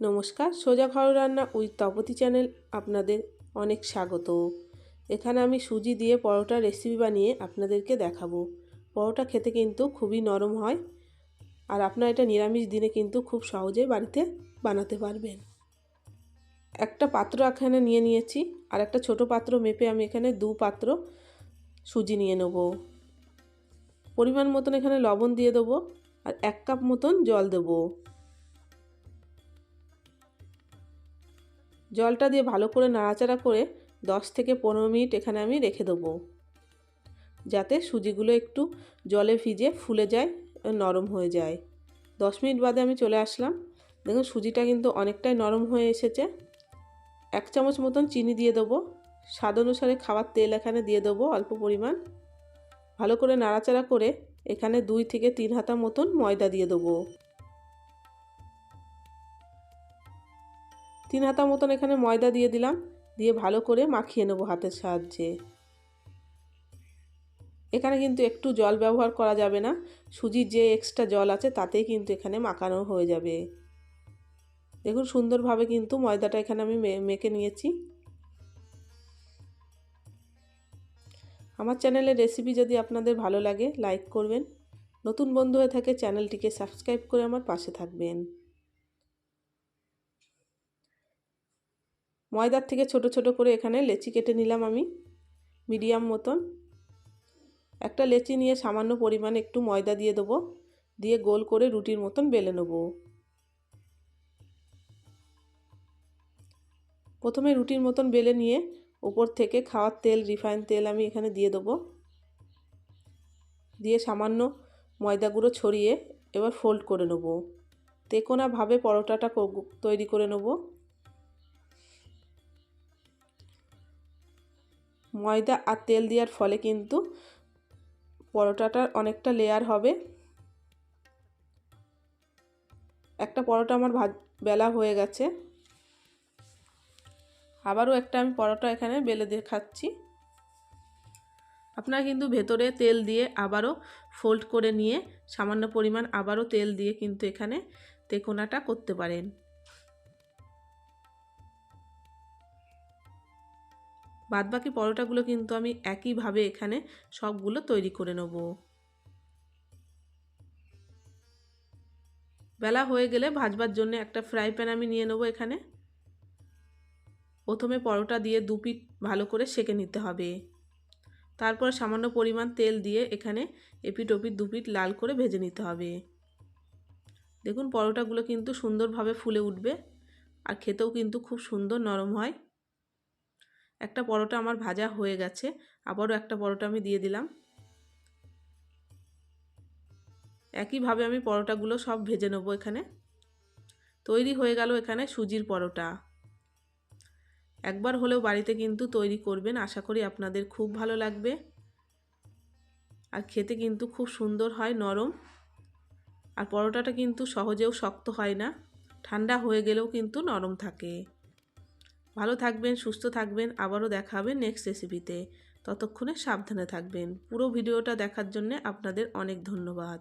নমস্কার, সোজা ঘর রান্না উইথ তপতি চ্যানেল আপনাদের অনেক স্বাগত। এখানে আমি সুজি দিয়ে পরোটা রেসিপি বানিয়ে আপনাদেরকে দেখাবো। পরোটা খেতে কিন্তু খুবই নরম হয় আর আপনার এটা নিরামিষ দিনে কিন্তু খুব সহজে বাড়িতে বানাতে পারবেন। একটা পাত্র এখানে নিয়ে নিয়েছি আর একটা ছোট পাত্র মেপে আমি এখানে দু পাত্র সুজি নিয়ে নেব। পরিমাণ মতন এখানে লবণ দিয়ে দেবো আর এক কাপ মতন জল দেবো। জলটা দিয়ে ভালো করে নাড়াচাড়া করে দশ থেকে পনেরো মিনিট এখানে আমি রেখে দেবো। যাতে সুজিগুলো একটু জলে ভিজে ফুলে যায়, নরম হয়ে যায়। দশ মিনিট বাদে আমি চলে আসলাম। দেখুন, সুজিটা কিন্তু অনেকটাই নরম হয়ে এসেছে। এক চামচ মতন চিনি দিয়ে দেবো। স্বাদ অনুসারে খাবার তেল এখানে দিয়ে দেবো অল্প পরিমাণ। ভালো করে নাড়াচাড়া করে এখানে দুই থেকে তিন হাতা মতন ময়দা দিয়ে দেবো। তিন হাতা মতন এখানে ময়দা দিয়ে দিলাম, দিয়ে ভালো করে মাখিয়ে নেব হাতের সাহায্যে। এখানে কিন্তু একটু জল ব্যবহার করা যাবে না, সুজির যে এক্সট্রা জল আছে তাতেই কিন্তু এখানে মাখানো হয়ে যাবে। দেখুন সুন্দরভাবে কিন্তু ময়দাটা এখানে আমি মেখে নিয়েছি। আমার চ্যানেলের রেসিপি যদি আপনাদের ভালো লাগে লাইক করবেন। নতুন বন্ধু হয়ে থাকে, চ্যানেলটিকে সাবস্ক্রাইব করে আমার পাশে থাকবেন। ময়দার থেকে ছোট ছোট করে এখানে লেচি কেটে নিলাম আমি, মিডিয়াম মতন। একটা লেচি নিয়ে সামান্য পরিমাণে একটু ময়দা দিয়ে দেবো, দিয়ে গোল করে রুটির মতন বেলে নেব। প্রথমে রুটির মতন বেলে নিয়ে ওপর থেকে খাওয়ার তেল, রিফাইন তেল আমি এখানে দিয়ে দেবো। দিয়ে সামান্য ময়দা গুঁড়ো ছড়িয়ে এবার ফোল্ড করে নেব। তেকোনাভাবে পরোটাটা তৈরি করে নেব। ময়দা আর তেল দেওয়ার ফলে কিন্তু পরোটাটার অনেকটা লেয়ার হবে। একটা পরোটা আমার ভাজ বেলা হয়ে গেছে। আবারও একটা আমি পরোটা এখানে বেলে দেখাচ্ছি। আপনারা কিন্তু ভেতরে তেল দিয়ে আবারও ফোল্ড করে নিয়ে সামান্য পরিমাণ আবারও তেল দিয়ে কিন্তু এখানে তেকোনাটা করতে পারেন। বাদবাকি পরোটাগুলো কিন্তু আমি একইভাবে এখানে সবগুলো তৈরি করে নেব। বেলা হয়ে গেলে ভাজবার জন্য একটা ফ্রাই প্যান আমি নিয়ে নেব এখানে। প্রথমে পরোটা দিয়ে দু পিঠ ভালো করে সেকে নিতে হবে। তারপর সামান্য পরিমাণ তেল দিয়ে এখানে এপিট ওপিট দু পিঠ লাল করে ভেজে নিতে হবে। দেখুন পরোটাগুলো কিন্তু সুন্দরভাবে ফুলে উঠবে আর খেতেও কিন্তু খুব সুন্দর নরম হয়। একটা পরোটা আমার ভাজা হয়ে গেছে, আবারও একটা পরোটা আমি দিয়ে দিলাম। একইভাবে আমি পরোটাগুলো সব ভেজে নেব এখানে। তৈরি হয়ে গেল এখানে সুজির পরোটা। একবার হলেও বাড়িতে কিন্তু তৈরি করবেন, আশা করি আপনাদের খুব ভালো লাগবে। আর খেতে কিন্তু খুব সুন্দর হয়, নরম। আর পরোটাটা কিন্তু সহজেও শক্ত হয় না, ঠান্ডা হয়ে গেলেও কিন্তু নরম থাকে। ভালো থাকবেন, সুস্থ থাকবেন। আবারও দেখা হবে নেক্সট রেসিপিতে ততক্ষণে সাবধানে থাকবেন। পুরো ভিডিওটা দেখার জন্য আপনাদের অনেক ধন্যবাদ।